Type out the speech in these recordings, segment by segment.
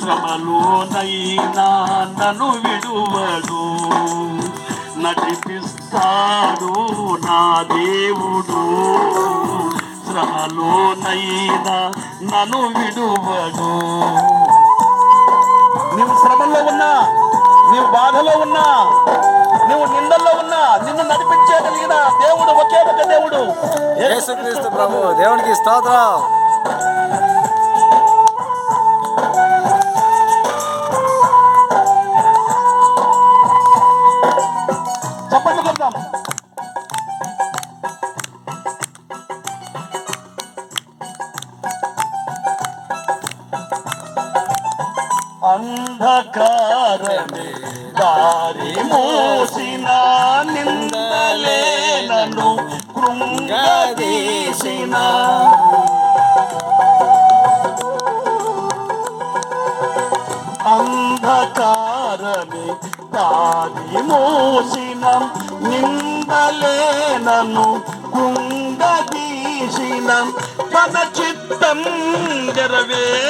శ్రమలోనైనా నన్ను విడువడు. నడిపిస్తాడు నా దేవుడు. శ్రమలోనైనా నన్ను విడువడు. నీవు శ్రమల్లో ఉన్నా నీవు బాధలో ఉన్నా నువ్వు నిందల్లో ఉన్నా నిన్ను నడిపించగలిగిన దేవుడు ఒకే ఒక దేవుడు. యేసుక్రీస్తు ప్రభు దేవునికి స్తోత్రం. అంధకారమే దారి మోసిన నిందలే నన్ను కృంగదీసిన. అంధకారమే. దారి మోసిన నిందలే నన్ను కృంగదీ చేసిన మన చిత్తం నెరవేర్చుతాడు.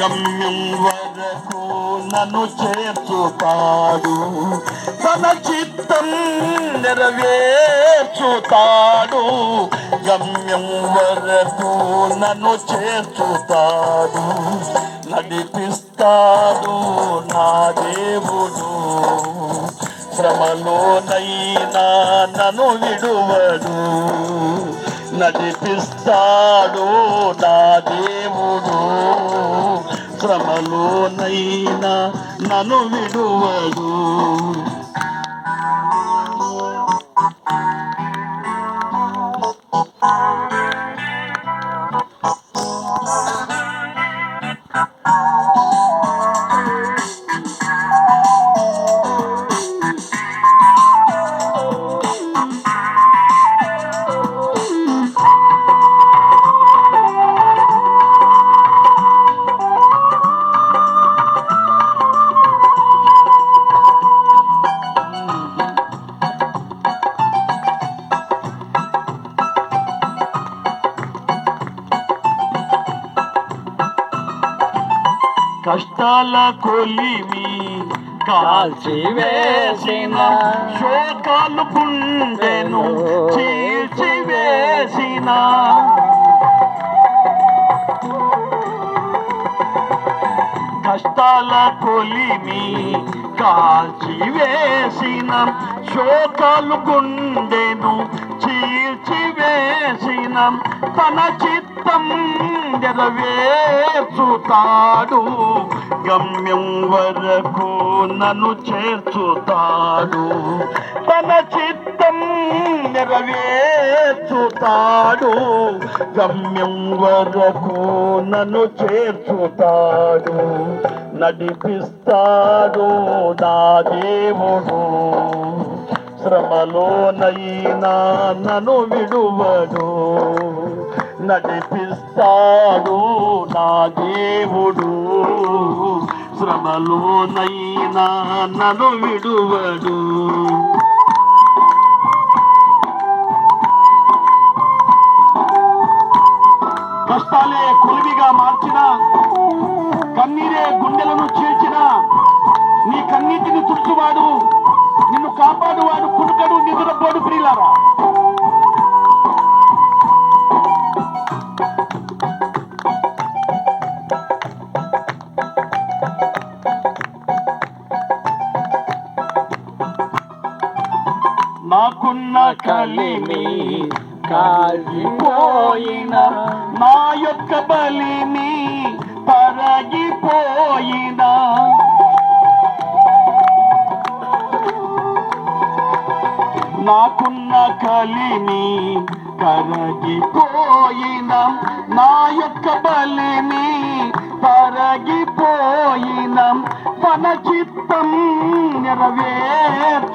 గమ్యం వరకు నన్ను చేర్చుతాడు? తన చిత్తం నెరవేర్చుతాడు. గమ్యం వరకు నన్ను చేర్చుతాడు? నడిపిస్తాడు నా దేవుడు. శ్రమలోనైనా నన్ను విడువడు. నడిపిస్తాడు నా దేవుడు. శ్రమలోనైనా నన్ను విడువడు. కష్టాల కొలిమి కాల్చి వేసిన శోకాలు గుండెను చీల్చి వేసిన. కష్టాల కొలిమి కాల్చి వేసిన శోకాలు గుండెను చీల్చి వేసిన తన చిత్తం నెరవేర్చుతాడు. గమ్యం వరకు నన్ను చేర్చుతాడు. తన చిత్తం నెరవేర్చుతాడు. గమ్యం వరకు నన్ను చేర్చుతాడు. నడిపిస్తాడు నా దేవుడు. శ్రమలోనైనా నన్ను విడువడు. నడిపిస్తాడు నా దేవుడు. శ్రమలోనైనా నన్ను విడువడు. కష్టాలే కొలిమిగా మార్చిన కన్నీరే గుండెలను చేర్చిన నీ కన్నీటిని తుడుచువాడు. నిన్ను కాపాడువాడు కునుకడు నిద్రపోడు ప్రియులారా. నాకున్న కలిమి కాలిపోయిన నా యొక్క బలిని పరగిపోయినా. నాకున్న కలిమి కరగిపోయిన నా యొక్క బలిని పరగిపోయిన తన చిత్తం నెరవేర్చుతాడు.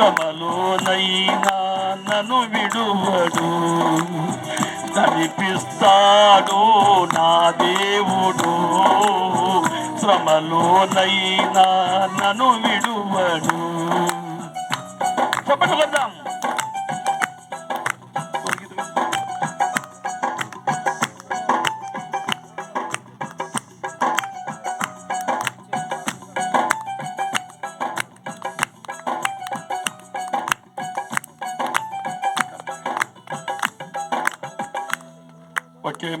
శ్రమలోనైనా నన్ను విడువడు. నడిపిస్తాడు నా దేవుడు. శ్రమలోనైనా నన్ను విడువడు. చెప్పండి porque